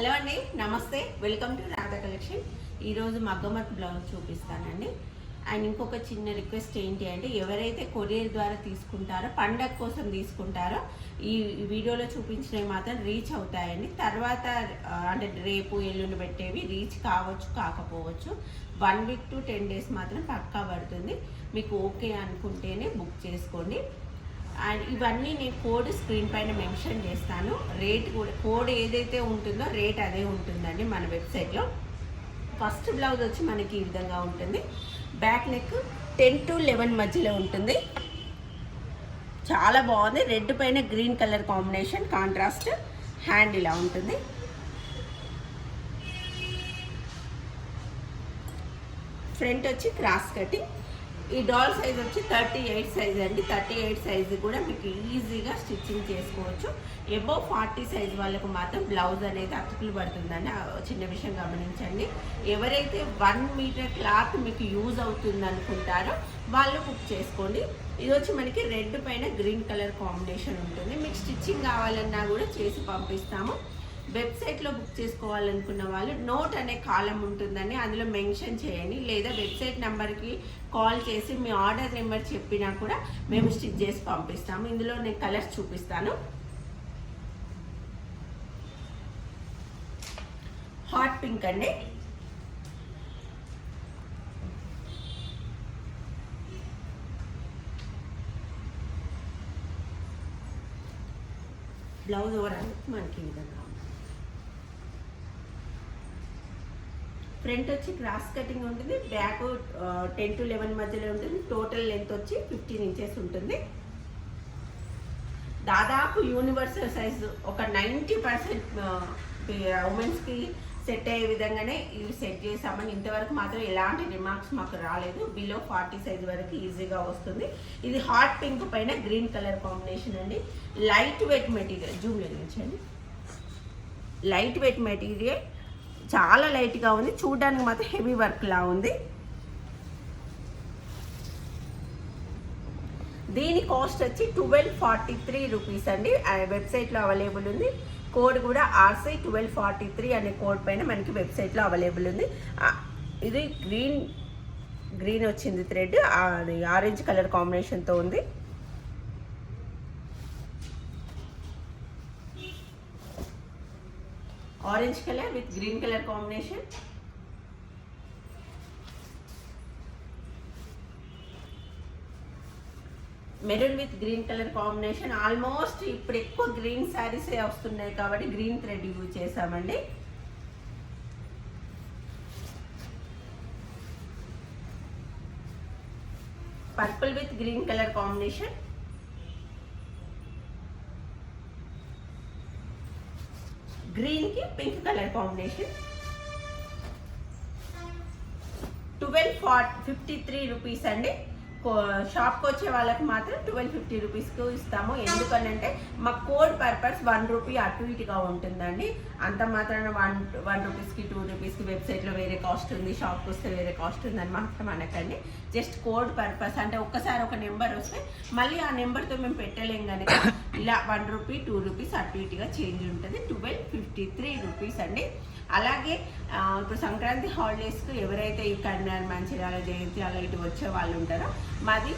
Hello అండి నమస్తే. Welcome to Radha collection ఈరోజు మగ్గమత్ బ్లౌజ్ చూపిస్తానండి. అండ్ ఇంకొక చిన్న రిక్వెస్ట్ ఏంటి అంటే ఎవరైతే కొరియర్ ద్వారా తీసుకుంటారో పండగ కోసం తీసుకుంటారో ఈ వీడియోలో చూపించినవి మాత్రం రీచ్ అవుతాయండి. తర్వాత అంటే రేపు ఎల్లుండి పెట్టేవి రీచ్ కావచ్చు కాకపోవచ్చు. One week to ten days మాత్రం పక్కా పడుతుంది. మీకు ఓకే అనుకుంటేనే బుక్ చేసుకోండి. అండ్ ఇవన్నీ నేను కోడ్ స్క్రీన్ పైన మెన్షన్ చేస్తాను. రేట్ కూడా కోడ్ ఏదైతే ఉంటుందో రేట్ అదే ఉంటుందండి మన వెబ్సైట్లో. ఫస్ట్ బ్లౌజ్ వచ్చి మనకి ఈ విధంగా ఉంటుంది. Back neck ten to eleven మధ్యలో ఉంటుంది. చాలా బాగుంది. రెడ్ పైన green colour combination contrast hand ఇలా ఉంటుంది. ఫ్రంట్ వచ్చి క్రాస్ కటింగ్. ఈ డాల్ సైజ్ వచ్చి థర్టీ ఎయిట్ సైజ్ అండి. థర్టీ ఎయిట్ సైజ్ కూడా మీకు ఈజీగా స్టిచ్చింగ్ చేసుకోవచ్చు. ఎబో ఫార్టీ సైజ్ వాళ్ళకు మాత్రం బ్లౌజ్ అనేది అతుకులు పడుతుందని చిన్న విషయం గమనించండి. ఎవరైతే వన్ మీటర్ క్లాత్ మీకు యూజ్ అవుతుంది అనుకుంటారో వాళ్ళు బుక్ చేసుకోండి. ఇది వచ్చి మనకి రెడ్ పైన గ్రీన్ కలర్ కాంబినేషన్ ఉంటుంది. మీకు స్టిచ్చింగ్ కావాలన్నా కూడా చేసి పంపిస్తాము. వెబ్సైట్లో బుక్ చేసుకోవాలనుకున్న వాళ్ళు నోట్ అనే కాలం ఉంటుందని అందులో మెన్షన్ చేయండి. లేదా వెబ్సైట్ నెంబర్కి కాల్ చేసి మీ ఆర్డర్ నెంబర్ చెప్పినా కూడా మేము స్టిచ్ చేసి పంపిస్తాము. ఇందులో నేను కలర్స్ చూపిస్తాను. హాట్ పింక్ అండి. బ్లౌజ్ ఓవరాల్ మనకి ఈ విధంగా ఉంది. ఫ్రంట్ వచ్చి క్రాస్ కటింగ్ ఉంటుంది బ్యాక్ టెన్ టు లెవెన్ మధ్యలో ఉంటుంది టోటల్ లెంత్ వచ్చి ఫిఫ్టీన్ ఇంచెస్ ఉంటుంది. దాదాపు యూనివర్సల్ సైజ్ ఒక నైంటీ పర్సెంట్ ఉమెన్స్కి సెట్ అయ్యే విధంగానే ఇవి సెట్ చేసామని ఇంతవరకు మాత్రం ఎలాంటి రిమార్క్స్ మాకు రాలేదు. బిలో ఫార్టీ సైజ్ వరకు ఈజీగా వస్తుంది. ఇది హాట్ పింక్ పైన గ్రీన్ కలర్ కాంబినేషన్ అండి. లైట్ వెయిట్ మెటీరియల్ జూమ్ లెగించండి లైట్ వెయిట్ మెటీరియల్ చాలా లైట్గా ఉంది. చూడడానికి మాత్రం హెవీ వర్క్లా ఉంది. దీని కాస్ట్ వచ్చి ట్వెల్వ్ ఫార్టీ త్రీ రూపీస్ అండి వెబ్సైట్లో అవైలబుల్ ఉంది. కోడ్ కూడా ఆర్సీ ట్వెల్వ్ ఫార్టీ త్రీ అనే కోడ్ పైన మనకి వెబ్సైట్లో అవైలబుల్ ఉంది. ఇది గ్రీన్ గ్రీన్ వచ్చింది థ్రెడ్ అది ఆరెంజ్ కలర్ కాంబినేషన్తో ఉంది. Orange colour with green colour combination maroon with green colour combination almost ఇప్పుడు ఎక్కువ గ్రీన్ శారీసే వస్తున్నాయి కాబట్టి గ్రీన్ థ్రెడ్ యూజ్ చేసామండి purple with green colour combination గ్రీన్కి pink colour combination twelve forty fifty three rupees అండి. షాప్కి వచ్చే వాళ్ళకి మాత్రం ట్వెల్వ్ ఫిఫ్టీ రూపీస్కి ఇస్తాము. ఎందుకనంటే మా కోడ్ పర్పస్ వన్ రూపీ అటు ఇటుగా ఉంటుందండి. అంత మాత్రాన వన్ వన్ రూపీస్కి టూ రూపీస్కి వెబ్సైట్లో వేరే కాస్ట్ ఉంది. షాప్కి వస్తే వేరే కాస్ట్ ఉందని మాత్రం అనకండి. జస్ట్ కోడ్ పర్పస్ అంటే ఒక్కసారి ఒక నెంబర్ వస్తే మళ్ళీ ఆ నెంబర్తో మేము పెట్టలేం కనుక ఇలా వన్ రూపీ టూ రూపీస్ అటు ఇటుగా చేంజ్ ఉంటుంది. ట్వెల్వ్ ఫిఫ్టీ త్రీ రూపీస్ అండి. అలాగే ఇప్పుడు సంక్రాంతి హాలిడేస్కు ఎవరైతే ఈ కర్నార్ మంచిర్యాల జయంతి అలా ఇటు వచ్చే వాళ్ళు ఉంటారో మాది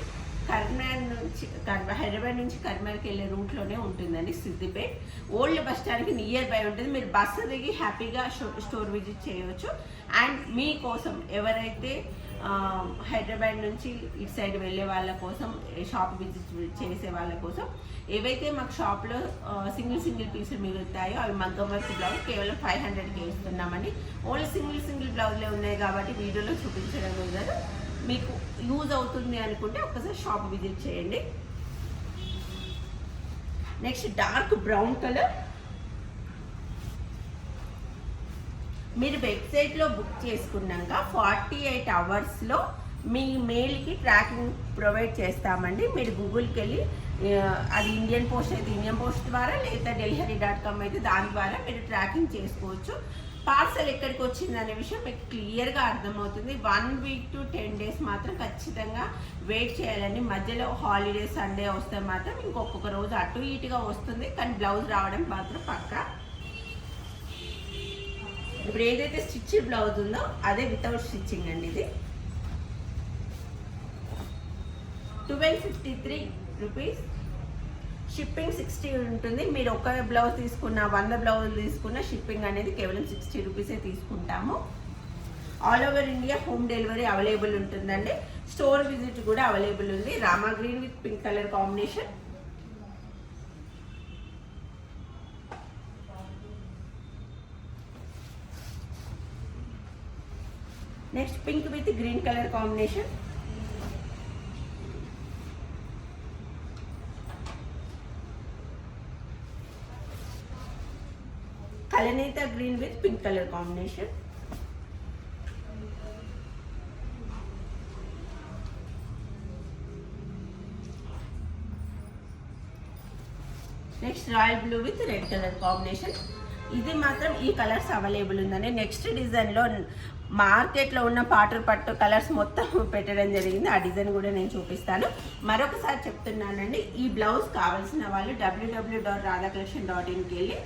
కర్నార్ నుంచి హైదరాబాద్ నుంచి కర్మార్కి వెళ్ళే రూట్లోనే ఉంటుందండి సిద్దిపేట్. ఓల్డ్ బస్ స్టాండ్కి నియర్ బై ఉంటుంది. మీరు బస్సు దిగి హ్యాపీగా షో- స్టోర్ విజిట్ చేయవచ్చు. అండ్ మీకోసం ఎవరైతే హైదరాబాద్ నుంచి ఇటు సైడ్ వెళ్ళే వాళ్ళ కోసం షాప్ విజిట్ చేసే వాళ్ళ కోసం ఏవైతే మాకు షాప్లో సింగిల్ సింగిల్ పీసులు మిగులుతాయో అవి మగ్గం వర్క్ బ్లౌజ్ కేవలం ఫైవ్ హండ్రెడ్కి ఇస్తున్నామండి. ఓన్లీ సింగిల్ సింగిల్ బ్లౌజ్లే ఉన్నాయి కాబట్టి వీడియోలో చూపించడం కుదరదు మీకు యూజ్ అవుతుంది అనుకుంటే ఒకసారి షాప్ విజిట్ చేయండి. నెక్స్ట్ డార్క్ బ్రౌన్ కలర్ మీరు వెబ్సైట్లో బుక్ చేసుకున్నాక ఫార్టీ ఎయిట్ అవర్స్లో మీ మెయిల్కి ట్రాకింగ్ ప్రొవైడ్ చేస్తామండి. మీరు గూగుల్కి వెళ్ళి అది ఇండియన్ పోస్ట్ అయితే ఇండియన్ పోస్ట్ ద్వారా లేదా డెలివరీ డాట్ కామ్ అయితే దాని ద్వారా మీరు ట్రాకింగ్ చేసుకోవచ్చు. పార్సల్ ఎక్కడికి వచ్చింది అనే విషయం మీకు క్లియర్గా అర్థమవుతుంది. One week to ten days మాత్రం ఖచ్చితంగా వెయిట్ చేయాలండి. మధ్యలో హాలిడే సండే వస్తే మాత్రం ఇంకొక రోజు అటు ఇటుగా వస్తుంది. కానీ బ్లౌజ్ రావడం మాత్రం పక్కా. ఇప్పుడు ఏదైతే స్టిచ్ బ్లౌజ్ ఉందో అదే వితౌట్ స్టిచ్చింగ్ అండి ఇది. Twelve fifty three rupees shipping sixty ఉంటుంది. మీరు ఒక బ్లౌజ్ తీసుకున్న వంద బ్లౌజ్ తీసుకున్న షిప్పింగ్ అనేది కేవలం సిక్స్టీ రూపీసే తీసుకుంటాము. All over India home delivery available ఉంటుందండి. స్టోర్ విజిట్ కూడా అవైలబుల్ ఉంది. Rama green with pink colour combination next pink with green colour combination కలనేత green with pink colour combination next royal blue with red colour combination ఇది మాత్రం ఈ colours available ఉందండి. Next డిజైన్లో మార్కెట్లో ఉన్న పాటర్ పట్టు కలర్స్ మొత్తం పెట్టడం జరిగింది. ఆ డిజైన్ కూడా నేను చూపిస్తాను. మరొకసారి చెప్తున్నానండి ఈ బ్లౌజ్ కావాల్సిన వాళ్ళు డబ్ల్యూడబ్ల్యూ డాట్ రాధాకృష్ణ డాట్ ఇన్కి వెళ్ళి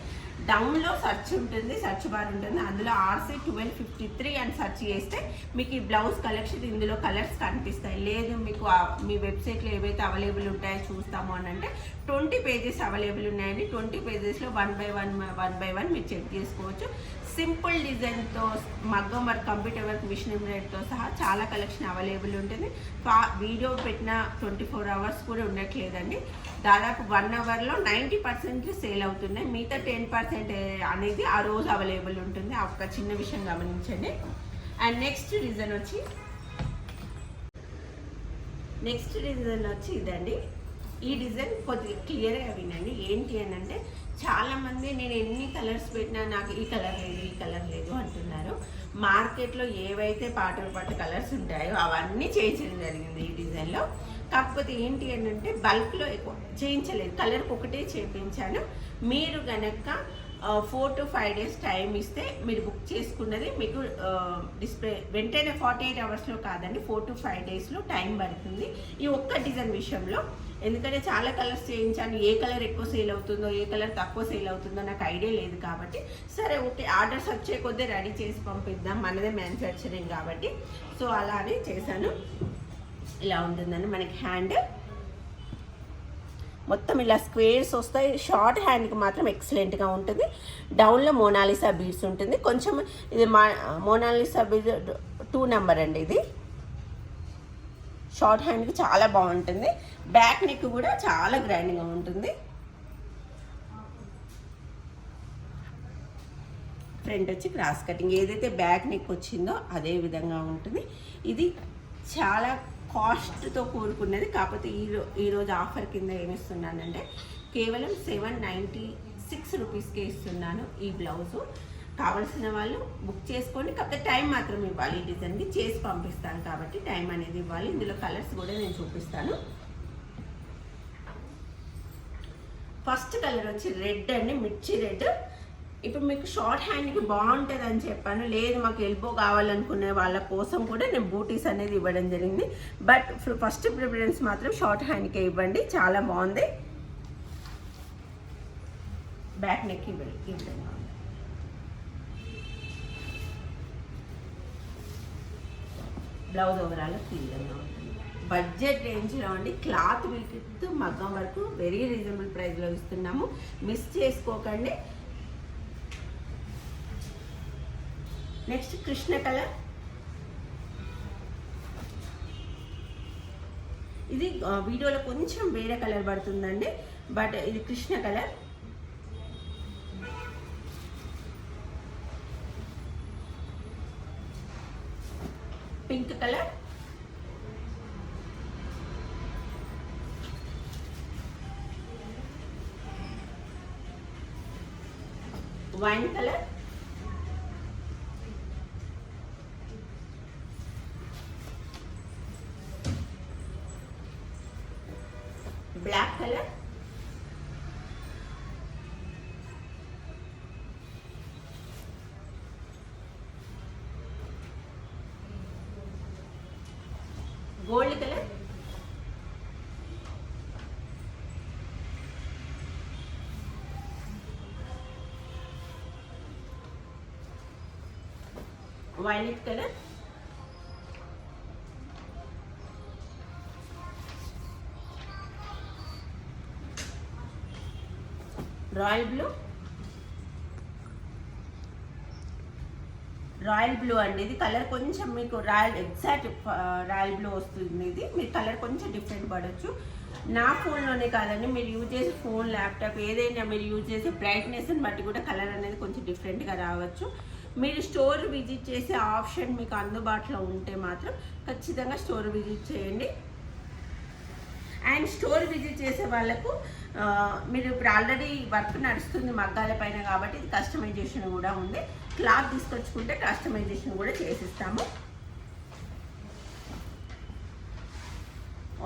డౌన్లో సెర్చ్ ఉంటుంది సెర్చ్ బార్ ఉంటుంది. అందులో ఆర్సీ ట్వెల్వ్ ఫిఫ్టీ త్రీ అని సెర్చ్ చేస్తే మీకు ఈ బ్లౌజ్ కలెక్షన్ ఇందులో కలర్స్ కనిపిస్తాయి. లేదు మీకు మీ వెబ్సైట్లో ఏవైతే అవైలబుల్ ఉంటాయో చూస్తాము అని అంటే ట్వంటీ పేజెస్ అవైలబుల్ ఉన్నాయండి. Twenty పేజెస్లో one by one one by one మీరు చెక్ చేసుకోవచ్చు. సింపుల్ డిజైన్తో మగ్గం వర్క్ కంప్యూటర్ వర్క్ మిషన్ ఎంబ్రాయిడరీతో సహా చాలా కలెక్షన్ అవైలబుల్ ఉంటుంది. ఫా- వీడియో పెట్టిన ట్వంటీ ఫోర్ అవర్స్ కూడా ఉండట్లేదండి. దాదాపు వన్ అవర్లో నైంటీ పర్సెంట్ సేల్ అవుతున్నాయి. మిగతా టెన్ పర్సెంట్ అనేది ఆ రోజు అవైలబుల్ ఉంటుంది. ఆ ఒక్క చిన్న విషయం గమనించండి. అండ్ నెక్స్ట్ రీజన్ వచ్చి నెక్స్ట్ రీజన్ వచ్చి ఇదండి. ఈ డిజైన్ కొద్దిగా క్లియర్గా వినండి. ఏంటి అని అంటే చాలామంది నేను ఎన్ని కలర్స్ పెట్టినా నాకు ఈ కలర్ లేదు ఈ కలర్ లేదు అంటున్నారు. మార్కెట్లో ఏవైతే పాటలు పాటు కలర్స్ ఉంటాయో అవన్నీ చేయించడం జరిగింది ఈ డిజైన్లో. కాకపోతే ఏంటి అని అంటే బల్క్లో ఎక్కువ చేయించలేదు. కలర్కి ఒకటే చేయించాను. మీరు గనక four to five days time ఇస్తే మీరు బుక్ చేసుకున్నది మీకు డిస్ప్లే వెంటనే ఫార్టీ ఎయిట్ అవర్స్లో కాదండి ఫోర్ టు ఫైవ్ డేస్లో టైం పడుతుంది. ఈ ఒక్క డిజైన్ విషయంలో ఎందుకంటే చాలా కలర్స్ చేయించాను ఏ కలర్ ఎక్కువ సేల్ అవుతుందో ఏ కలర్ తక్కువ సేల్ అవుతుందో నాకు ఐడియా లేదు కాబట్టి సరే ఓకే ఆర్డర్స్ వచ్చే కొద్దీ రెడీ చేసి పంపిద్దాం మనదే మ్యానుఫ్యాక్చరింగ్ కాబట్టి. సో అలానే చేశాను. ఇలా ఉంటుందండి మనకి హ్యాండ్ మొత్తం ఇలా స్క్వేర్స్ వస్తాయి. షార్ట్ హ్యాండ్కి మాత్రం ఎక్సలెంట్గా ఉంటుంది. డౌన్లో మోనాలిసా బీడ్స్ ఉంటుంది. కొంచెం ఇది మా మోనాలిసా బీడ్ టూ నెంబర్ అండి ఇది. షార్ట్ హ్యాండ్కి చాలా బాగుంటుంది. బ్యాక్ నెక్ కూడా చాలా గ్రాండ్గా ఉంటుంది. ఫ్రంట్ వచ్చి క్రాస్ కటింగ్. ఏదైతే బ్యాక్ నెక్ వచ్చిందో అదే విధంగా ఉంటుంది. ఇది చాలా కాస్ట్తో కూడుకున్నది. కాకపోతే ఈ ఈరోజు ఆఫర్ కింద ఏమిస్తున్నానంటే కేవలం సెవెన్ నైంటీ సిక్స్ రూపీస్కే ఇస్తున్నాను ఈ బ్లౌజు. కావలసిన వాళ్ళు బుక్ చేసుకోండి. కాకపోతే టైం మాత్రం ఇవ్వాలి డిజైన్కి. చేసి పంపిస్తాను కాబట్టి టైం అనేది ఇవ్వాలి. ఇందులో కలర్స్ కూడా నేను చూపిస్తాను. ఫస్ట్ కలర్ వచ్చి రెడ్ అండి. మిర్చి రెడ్. ఇప్పుడు మీకు షార్ట్ హ్యాండ్కి బాగుంటుంది అని చెప్పాను. లేదు మాకు ఎల్బో కావాలనుకునే వాళ్ళ కోసం కూడా నేను బూటీస్ అనేది ఇవ్వడం జరిగింది. బట్ ఫస్ట్ ప్రిఫరెన్స్ మాత్రం షార్ట్ హ్యాండ్కే ఇవ్వండి. చాలా బాగుంది. బ్యాక్ నెక్ ఇవ్వండి ఈ బ్లౌజ్ ఓవరాల్ ఫీల్గా ఉంటుంది బడ్జెట్ రేంజ్లో అండి క్లాత్ విత్ మగ్గం వరకు వెరీ రీజనబుల్ ప్రైస్లో ఇస్తున్నాము. మిస్ చేసుకోకండి. నెక్స్ట్ కృష్ణ కలర్ ఇది వీడియోలో కొంచెం వేరే కలర్ పడుతుందండి బట్ ఇది Krishna colour pink colour. Wine colour. Black colour gold colour violet colour royal blue? Royal blue అండి. ఇది కలర్ కొంచెం మీకు రాయల్ ఎగ్జాక్ట్ రాయల్ బ్లూ వస్తుంది ఇది మీరు కలర్ కొంచెం డిఫరెంట్ పడవచ్చు నా ఫోన్లోనే కాదండి. మీరు యూజ్ చేసే ఫోన్ ల్యాప్టాప్ ఏదైనా మీరు యూజ్ చేసే బ్రైట్నెస్ని బట్టి కూడా కలర్ అనేది కొంచెం డిఫరెంట్గా రావచ్చు. మీరు స్టోర్ విజిట్ చేసే ఆప్షన్ మీకు అందుబాటులో ఉంటే మాత్రం ఖచ్చితంగా స్టోర్ విజిట్ చేయండి. అండ్ స్టోర్ విజిట్ చేసే వాళ్ళకు మీరు ఇప్పుడు ఆల్రెడీ వర్క్ నడుస్తుంది మగ్గాల పైన కాబట్టి ఇది కస్టమైజేషన్ కూడా ఉంది. క్లాత్ తీసుకొచ్చుకుంటే కస్టమైజేషన్ కూడా చేసిస్తాము.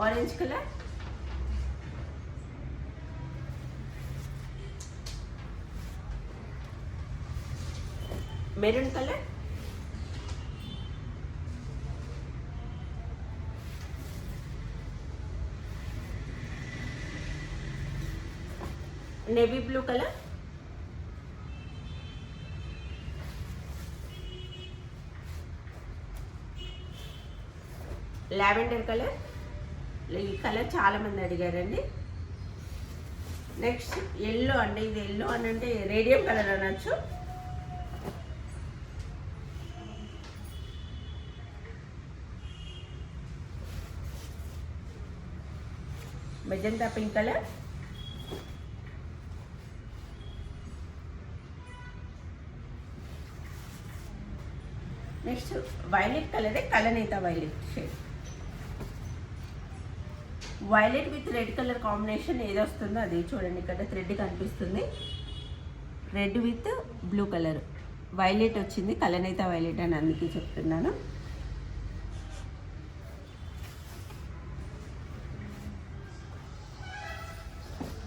Orange colour maroon colour navy blue colour lavender colour ఈ కలర్ చాలా మంది అడిగారండి. నెక్స్ట్ ఎల్లో అండి. ఇది ఎల్లో అని అంటే రేడియం కలర్ అనొచ్చు. Magenta pink colour next violet కలరే కలనేత violet shade. Violet with red colour combination ఏది వస్తుందో అది చూడండి. ఇక్కడ థ్రెడ్ కనిపిస్తుంది. Red with blue colour. Violet వచ్చింది కలనేత వైలెట్ అని అందుకే చెప్తున్నాను.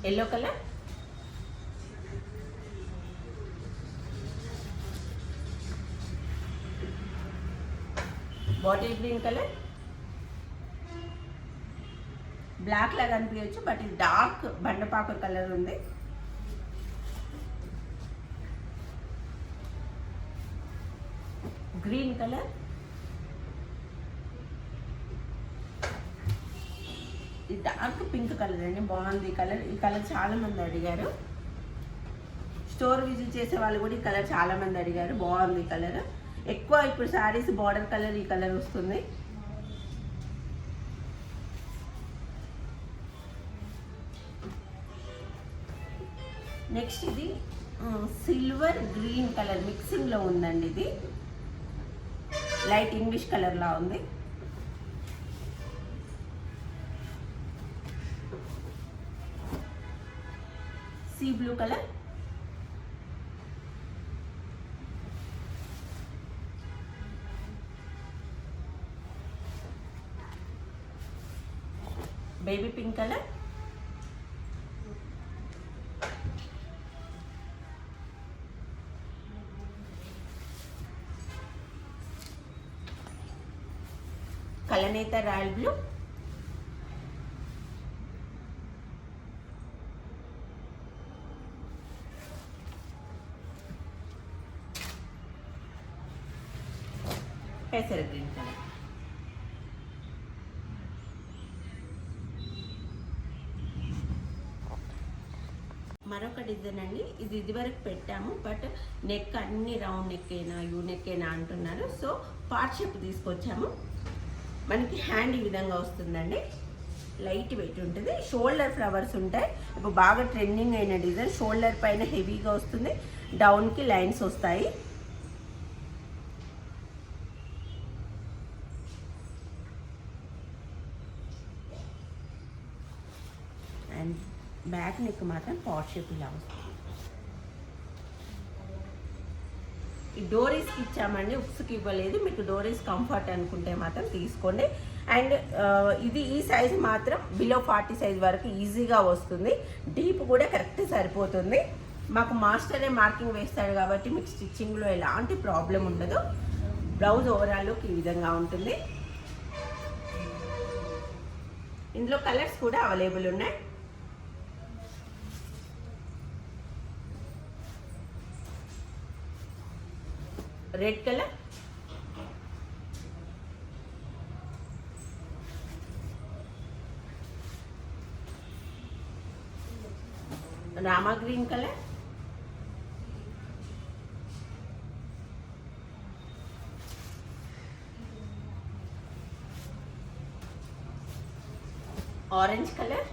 Yellow colour bottle green colour. Black లాగా అనిపించవచ్చు బట్ ఇది డార్క్ బండపాకు కలర్ ఉంది. Green colour. ఇది డార్క్ పింక్ కలర్ అండి బాగుంది. ఈ కలర్ ఈ కలర్ చాలా మంది అడిగారు. స్టోర్ విజిట్ చేసే వాళ్ళు కూడా ఈ కలర్ చాలా మంది అడిగారు బాగుంది ఈ కలర్. ఎక్కువ ఇప్పుడు శారీస్ బార్డర్ కలర్ ఈ కలర్ వస్తుంది. నెక్స్ట్ ఇది సిల్వర్ గ్రీన్ కలర్ మిక్సింగ్లో ఉందండి ఇది. లైట్ ఇంగ్లీష్ కలర్లా ఉంది. Sea blue colour baby pink colour. కలనేత royal blue. పెసర గ్రీన్ ఇది ఇదివరకు పెట్టాము. బట్ నెక్ అన్ని రౌండ్ నెక్ అయినా యూ నెక్ అయినా అంటున్నారు. సో పార్ట్ షేప్ తీసుకొచ్చాము. మనకి హ్యాండ్ ఈ విధంగా వస్తుందండి. లైట్ వెయిట్ ఉంటుంది. షోల్డర్ ఫ్లవర్స్ ఉంటాయి. ఇప్పుడు బాగా ట్రెండింగ్ అయిన డిజైన్. షోల్డర్ పైన హెవీగా వస్తుంది. డౌన్కి లైన్స్ వస్తాయి అండ్ బ్యాక్ నెక్ మాత్రం పాట్ షేప్ ఇలా వస్తుంది ఈ డోరీస్కి ఇచ్చామండి ఉప్స్కి ఇవ్వలేదు మీకు డోరీస్ కంఫర్ట్ అనుకుంటే మాత్రం తీసుకోండి అండ్ ఇది ఈ సైజ్ మాత్రం బిలో ఫార్టీ సైజ్ వరకు ఈజీగా వస్తుంది డీప్ కూడా కరెక్ట్ సరిపోతుంది మాకు మాస్టరే మార్కింగ్ వేస్తాడు కాబట్టి మీకు స్టిచ్చింగ్లో ఎలాంటి ప్రాబ్లం ఉండదు. బ్లౌజ్ ఓవరాల్ లుక్ ఈ విధంగా ఉంటుంది. ఇందులో కలర్స్ కూడా అవైలబుల్ ఉన్నాయి. Red colour Rama green colour orange colour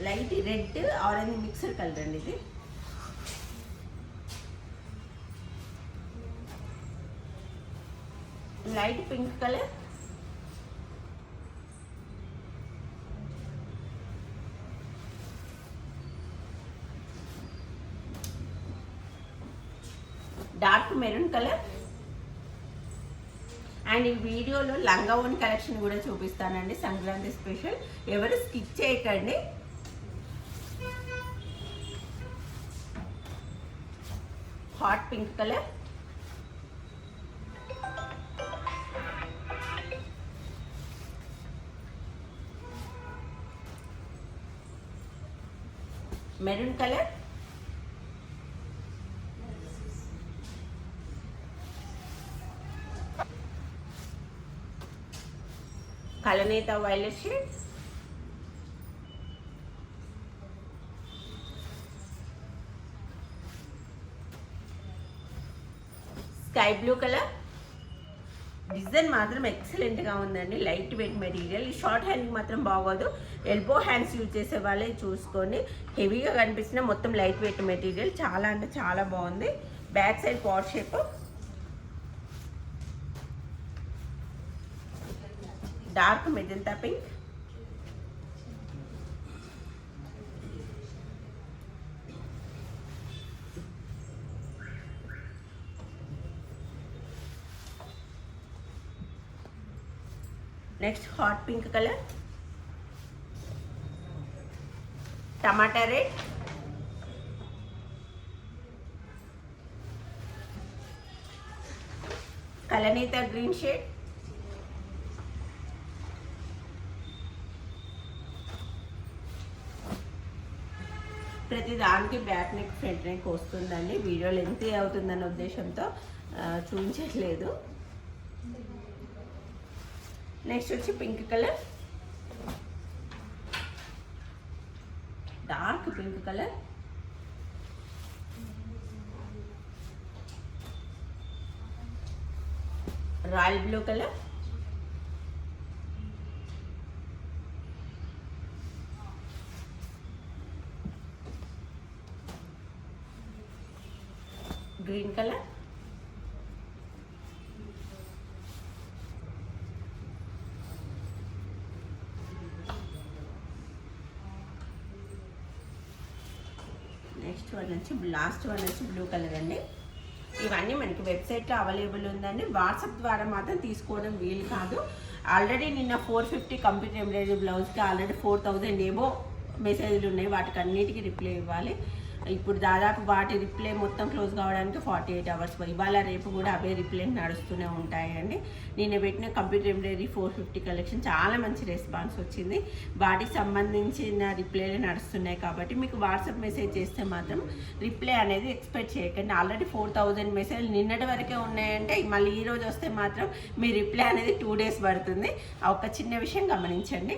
light red orange mixer colour అండి ఇది light pink colour. Dark maroon colour. And ఈ వీడియోలో లంగా ఓన్ కలెక్షన్ కూడా చూపిస్తానండి. సంక్రాంతి స్పెషల్. ఎవరు స్కిప్ చేయకండి. Hot pink colour. Maroon colour? కలనేత violet shade sky blue colour? Design మాత్రం ఎక్సలెంట్గా ఉందండి. Light weight material. ఈ షార్ట్ హ్యాండ్ మాత్రం బాగోదు. ఎల్బో హ్యాండ్స్ యూజ్ చేసే వాళ్ళే చూసుకొని హెవీగా కనిపిస్తున్న మొత్తం లైట్ వెయిట్ మెటీరియల్. చాలా అంటే చాలా బాగుంది. Back side pot shape. Dark magenta pink. Next hot pink colour. టమాటా రెడ్. కలనీత గ్రీన్ షేడ్. ప్రతి దానికి బ్యాక్ నెక్ ఫ్రంట్ నెక్ వస్తుందండి. వీడియో లెంత్ అవుతుందన్న ఉద్దేశంతో చూపించట్లేదు. నెక్స్ట్ వచ్చి pink colour dark pink colour royal blue colour green colour next one వచ్చి last one వచ్చి బ్లూ కలర్ అండి. ఇవన్నీ మనకి వెబ్సైట్లో అవైలబుల్ ఉందండి. వాట్సాప్ ద్వారా మాత్రం తీసుకోవడం వీలు కాదు. ఆల్రెడీ నిన్న ఫోర్ ఫిఫ్టీ కంప్యూటర్ ఎంబ్రాయిడరీ బ్లౌజ్కి ఆల్రెడీ ఫోర్ థౌజండ్ ఏమో మెసేజ్లు ఉన్నాయి. వాటికి అన్నిటికీ రిప్లై ఇవ్వాలి. ఇప్పుడు దాదాపు వాటి రిప్లై మొత్తం క్లోజ్ కావడానికి ఫార్టీ ఎయిట్ అవర్స్ ఇవాళ రేపు కూడా అవే రిప్లై నడుస్తూనే ఉంటాయండి. నేను పెట్టిన computer embroidery four fifty collection చాలా మంచి రెస్పాన్స్ వచ్చింది. వాటికి సంబంధించిన రిప్లైలు నడుస్తున్నాయి కాబట్టి మీకు వాట్సాప్ మెసేజ్ చేస్తే మాత్రం రిప్లై అనేది ఎక్స్పెక్ట్ చేయకండి. ఆల్రెడీ ఫోర్ థౌజండ్ మెసేజ్ నిన్నటి వరకే ఉన్నాయంటే మళ్ళీ ఈ రోజు వస్తే మాత్రం మీ రిప్లై అనేది టూ డేస్ పడుతుంది. ఒక చిన్న విషయం గమనించండి.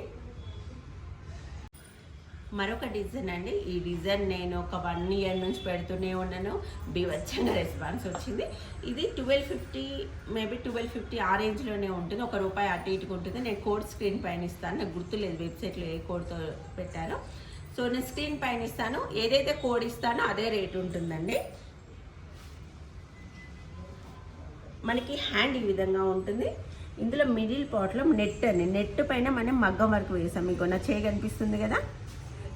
మరొక డిజైన్ అండి. ఈ డిజైన్ నేను ఒక వన్ ఇయర్ నుంచి పెడుతూనే ఉన్నాను. బీవచ్చంగా రెస్పాన్స్ వచ్చింది. ఇది twelve fifty maybe twelve fifty ఆ రేంజ్లోనే ఉంటుంది. ఒక రూపాయి అటు ఇటుకు ఉంటుంది. నేను కోడ్ స్క్రీన్ పైన ఇస్తాను. నాకు గుర్తులేదు వెబ్సైట్లో ఏ కోడ్తో పెట్టారో. సో నేను స్క్రీన్ పైన ఇస్తాను. ఏదైతే కోడ్ ఇస్తానో అదే రేట్ ఉంటుందండి. మనకి హ్యాండ్ ఈ విధంగా ఉంటుంది. ఇందులో మిడిల్ పాట్లో నెట్ అండి. నెట్ పైన మనం మగ్గం వర్క్ వేసాం. మీకు నా చేయి కనిపిస్తుంది కదా?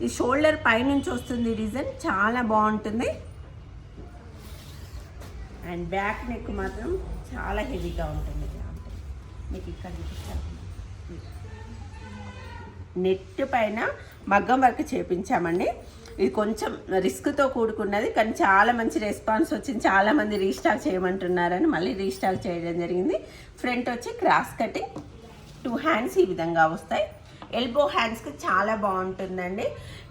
ఈ షోల్డర్ పైనుంచి వస్తుంది డిజైన్. చాలా బాగుంటుంది. అండ్ బ్యాక్ నెక్ మాత్రం చాలా హెవీగా ఉంటుంది. మీకు ఇక్కడ చూపిస్తాను. నెట్ పైన మగ్గం వర్క్ చేపించామండి. ఇది కొంచెం రిస్క్తో కూడుకున్నది కానీ చాలా మంచి రెస్పాన్స్ వచ్చింది. చాలా మంది రీస్టాక్ చేయమంటున్నారని మళ్ళీ రీస్టాక్ చేయడం జరిగింది. ఫ్రంట్ వచ్చి క్రాస్ కటింగ్. టూ హ్యాండ్స్ ఈ విధంగా వస్తాయి. ఎల్బో హ్యాండ్స్కి చాలా బాగుంటుందండి.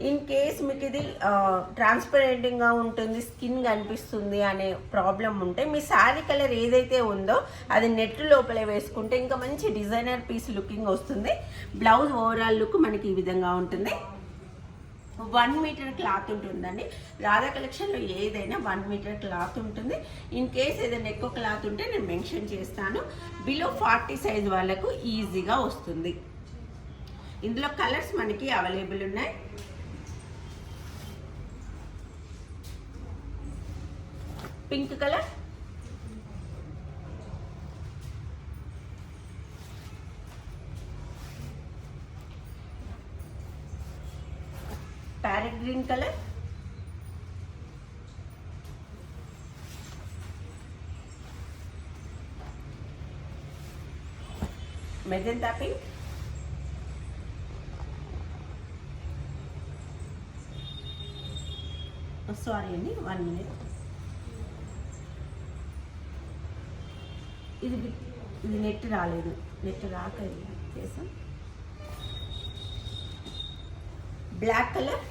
ఇన్ కేస్ మీకు ఇది ట్రాన్స్పరెంటింగ్గా ఉంటుంది స్కిన్ కనిపిస్తుంది అనే ప్రాబ్లం ఉంటే మీ శారీ కలర్ ఏదైతే ఉందో అది నెట్ లోపలే వేసుకుంటే ఇంకా మంచి డిజైనర్ పీస్ లుకింగ్ వస్తుంది. బ్లౌజ్ ఓవరాల్ లుక్ మనకి ఈ విధంగా ఉంటుంది. వన్ మీటర్ క్లాత్ ఉంటుందండి. రాధా కలెక్షన్లో ఏదైనా వన్ మీటర్ క్లాత్ ఉంటుంది. ఇన్ కేస్ ఏదైనా ఎక్కువ క్లాత్ ఉంటే నేను మెన్షన్ చేస్తాను. బిలో ఫార్టీ సైజ్ వాళ్ళకు ఈజీగా వస్తుంది. ఇందులో కలర్స్ మనకి అవైలబుల్ ఉన్నాయి. Pink colour. Parrot green colour. Magenta pink. Sorry అండి వన్ మినిట్ ఇది ఇది నెట్ రాలేదు. నెట్ రాక చేసాం. Black colour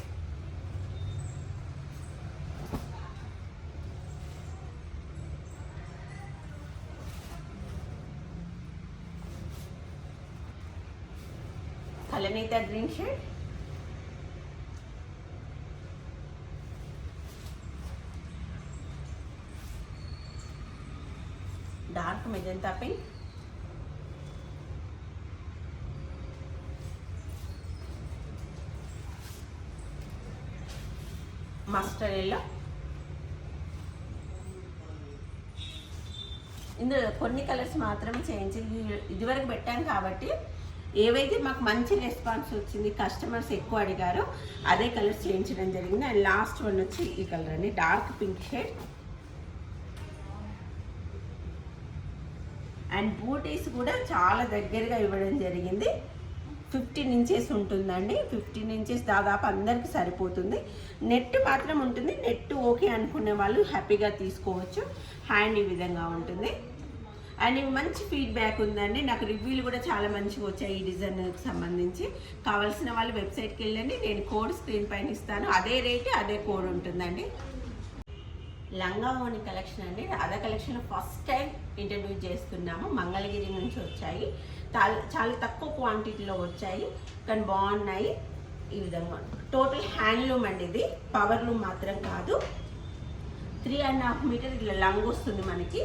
కలనీత green shade dark magenta pink mustard yellow ఇందులో కొన్ని కలర్స్ మాత్రమే చేయించి ఇదివరకు పెట్టాం కాబట్టి ఏవైతే మాకు మంచి రెస్పాన్స్ వచ్చింది కస్టమర్స్ ఎక్కువ అడిగారో అదే కలర్స్ చేయించడం జరిగింది. అండ్ లాస్ట్ వన్ వచ్చి ఈ కలర్ అండి డార్క్ పింక్ షేడ్ అండ్ బూటీస్ కూడా చాలా దగ్గరగా ఇవ్వడం జరిగింది. ఫిఫ్టీన్ ఇంచెస్ ఉంటుందండి. ఫిఫ్టీన్ ఇంచెస్ దాదాపు అందరికి సరిపోతుంది. నెట్ మాత్రం ఉంటుంది. నెట్ ఓకే అనుకునే వాళ్ళు హ్యాపీగా తీసుకోవచ్చు. హ్యాండ్ ఈ విధంగా ఉంటుంది. అండ్ మంచి ఫీడ్బ్యాక్ ఉందండి. నాకు రివ్యూలు కూడా చాలా మంచిగా వచ్చాయి ఈ డిజైన్కి సంబంధించి. కావాల్సిన వాళ్ళు వెబ్సైట్కి వెళ్ళండి. నేను కోడ్ స్క్రీన్ పైన ఇస్తాను. అదే రేటు అదే కోడ్ ఉంటుందండి. లంగా ఓని కలెక్షన్ అండి. Radha collection first time introduce చేస్తున్నాము. మంగళగిరి నుంచి వచ్చాయి. చాలా చాలా తక్కువ క్వాంటిటీలో వచ్చాయి. కానీ బాగున్నాయి. ఈ విధంగా టోటల్ హ్యాండ్లూమ్ అండి ఇది. పవర్ లూమ్ మాత్రం కాదు. త్రీ అండ్ హాఫ్ మీటర్ ఇట్లా లంగ్ వస్తుంది మనకి.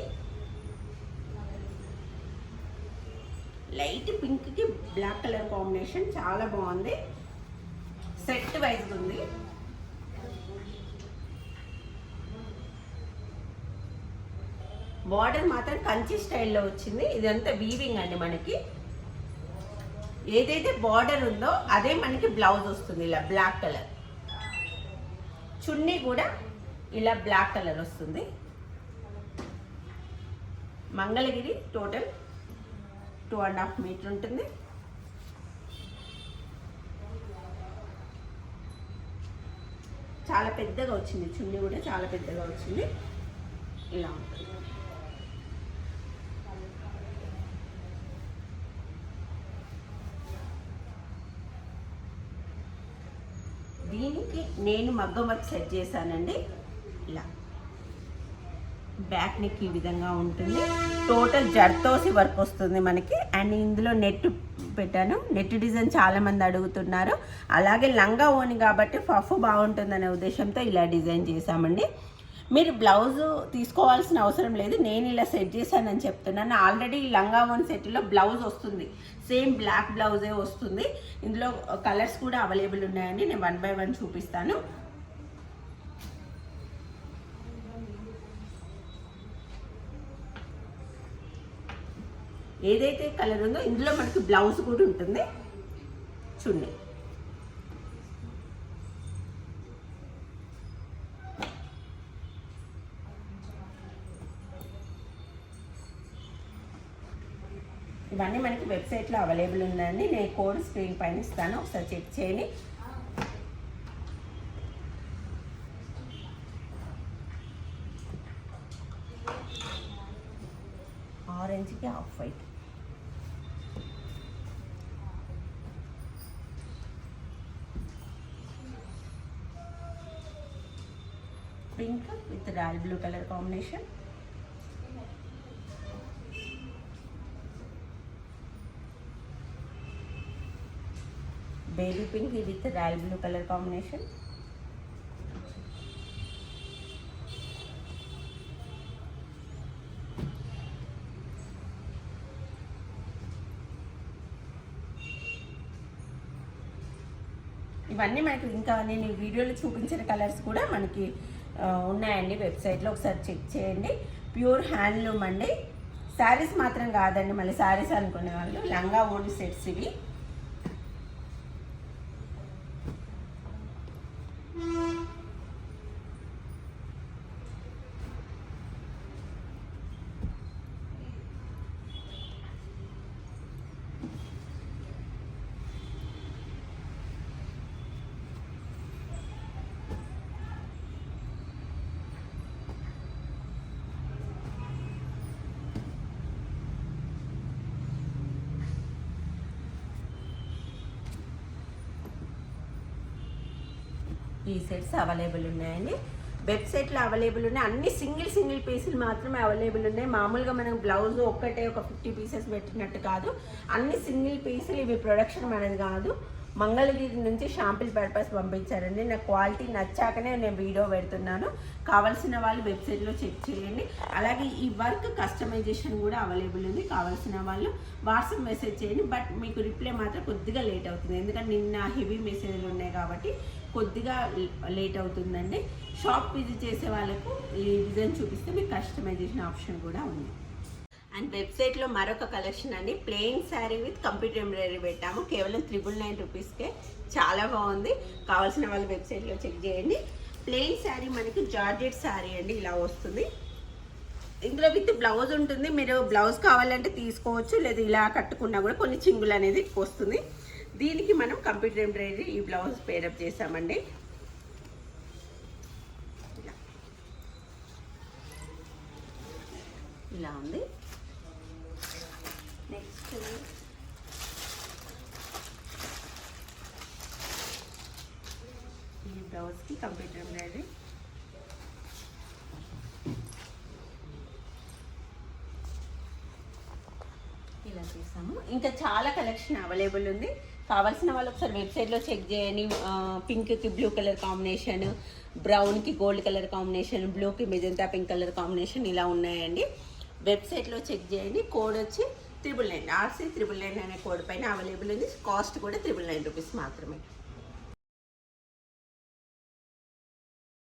లైట్ పింక్కి బ్లాక్ కలర్ కాంబినేషన్. చాలా బాగుంది. సెట్ వైజ్ ఉంది. బార్డర్ మాత్రం కంచి స్టైల్లో వచ్చింది. ఇదంతా వీవింగ్ అండి మనకి. ఏదైతే బార్డర్ ఉందో అదే మనకి బ్లౌజ్ వస్తుంది ఇలా బ్లాక్ కలర్. చున్నీ కూడా ఇలా బ్లాక్ కలర్ వస్తుంది. Mangalagiri total two and half metre ఉంటుంది. చాలా పెద్దగా వచ్చింది. చున్నీ కూడా చాలా పెద్దగా వచ్చింది. ఇలా ఉంటుంది దీనికి నేను మగ్గం వర్క్ సెట్ చేశానండి. ఇలా. బ్యాక్ నెక్ ఈ విధంగా ఉంటుంది. టోటల్ జర్తోసి వర్క్ వస్తుంది మనకి. అండ్ ఇందులో నెట్ పెట్టాను. నెట్ డిజైన్ చాలామంది అడుగుతున్నారు. అలాగే లంగా ఓని కాబట్టి ఫఫ్ బాగుంటుందనే ఉద్దేశంతో ఇలా డిజైన్ చేశామండి. మీరు బ్లౌజ్ తీసుకోవాల్సిన అవసరం లేదు నేను ఇలా సెట్ చేశానని చెప్తున్నాను. ఆల్రెడీ లంగా వన్ సెట్లో బ్లౌజ్ వస్తుంది. సేమ్ బ్లాక్ బ్లౌజే వస్తుంది. ఇందులో కలర్స్ కూడా అవైలబుల్ ఉన్నాయండి నేను వన్ బై వన్ చూపిస్తాను. ఏదైతే కలర్ ఉందో ఇందులో మనకి బ్లౌజ్ కూడా ఉంటుంది. చూడండి. ఇవన్నీ మనకి వెబ్సైట్లో అవైలబుల్ ఉందండి. నేను కోడ్ స్క్రీన్ పైన ఇస్తాను. ఒకసారి చెక్ చేయండి. ఆరెంజ్కి half white. Pink with royal blue colour combination. Baby pink with royal blue colour combination ఇవన్నీ మనకి ఇంకా నేను ఈ వీడియోలో చూపించిన కలర్స్ కూడా మనకి ఉన్నాయండి. వెబ్సైట్లో ఒకసారి చెక్ చేయండి. ప్యూర్ హ్యాండ్లూమ్ అండి. శారీస్ మాత్రం కాదండి. మళ్ళీ శారీస్ అనుకునే వాళ్ళు. లంగా ఓన్ సెట్స్ ఇవి. అవైలబుల్ ఉన్నాయండి. వెబ్సైట్లో అవైలబుల్ ఉన్నాయి. అన్ని సింగిల్ సింగిల్ పీసులు మాత్రమే అవైలబుల్ ఉన్నాయి. మామూలుగా మనం బ్లౌజ్ ఒక్కటే ఒక ఫిఫ్టీ పీసెస్ పెట్టినట్టు కాదు. అన్ని సింగిల్ పీసులు ఇవి ప్రొడక్షన్ మనది కాదు. మంగళగిరి నుంచి షాంపిల్ పర్పస్ పంపించారండి. నాకు క్వాలిటీ నచ్చాకనే నేను వీడియో పెడుతున్నాను. కావాల్సిన వాళ్ళు వెబ్సైట్లో చెక్ చేయండి. అలాగే ఈ వర్క్ కస్టమైజేషన్ కూడా అవైలబుల్ ఉంది. కావాల్సిన వాళ్ళు వాట్సాప్ మెసేజ్ చేయండి. బట్ మీకు రిప్లై మాత్రం కొద్దిగా లేట్ అవుతుంది. ఎందుకంటే నిన్న హెవీ మెసేజ్లు ఉన్నాయి కాబట్టి కొద్దిగా లేట్ అవుతుందండి. షాప్ విజిట్ చేసే వాళ్ళకు ఈ డిజైన్ చూపిస్తే మీకు కస్టమైజేషన్ ఆప్షన్ కూడా ఉంది. అండ్ వెబ్సైట్లో మరొక కలెక్షన్ అండి. Plain sari with computer embroidery పెట్టాము. కేవలం త్రిబుల్ నైన్ రూపీస్కే చాలా బాగుంది. కావాల్సిన వాళ్ళు వెబ్సైట్లో చెక్ చేయండి. ప్లెయిన్ శారీ మనకి జార్జెట్ శారీ అండి. ఇలా వస్తుంది. ఇందులో విత్ బ్లౌజ్ ఉంటుంది. మీరు బ్లౌజ్ కావాలంటే తీసుకోవచ్చు లేదా ఇలా కట్టుకున్నా కూడా కొన్ని చింగులు అనేది వస్తుంది. దీనికి మనం కంప్యూటర్ ఎంబ్రాయిడరీ ఈ బ్లౌజ్ పేరప్ చేసామండి ఇలా. ఇలా ఉంది నెక్స్ట్ ఈ బ్లౌజ్కి కంప్యూటర్ ఎంబ్రాయిడరీ ఇలా చేసాము ఇంకా చాలా కలెక్షన్ అవైలబుల్ ఉంది. కావాల్సిన వాళ్ళు ఒకసారి వెబ్సైట్లో చెక్ చేయండి. పింక్కి బ్లూ కలర్ కాంబినేషన్ బ్రౌన్కి గోల్డ్ కలర్ కాంబినేషన్ బ్లూకి మెజంతా పింక్ కలర్ కాంబినేషన్ ఇలా ఉన్నాయండి. వెబ్సైట్లో చెక్ చేయండి. కోడ్ వచ్చి triple nine RC triple nine అనే కోడ్ పైన అవైలబుల్ ఉంది. కాస్ట్ కూడా త్రిబుల్ నైన్ రూపీస్ మాత్రమే.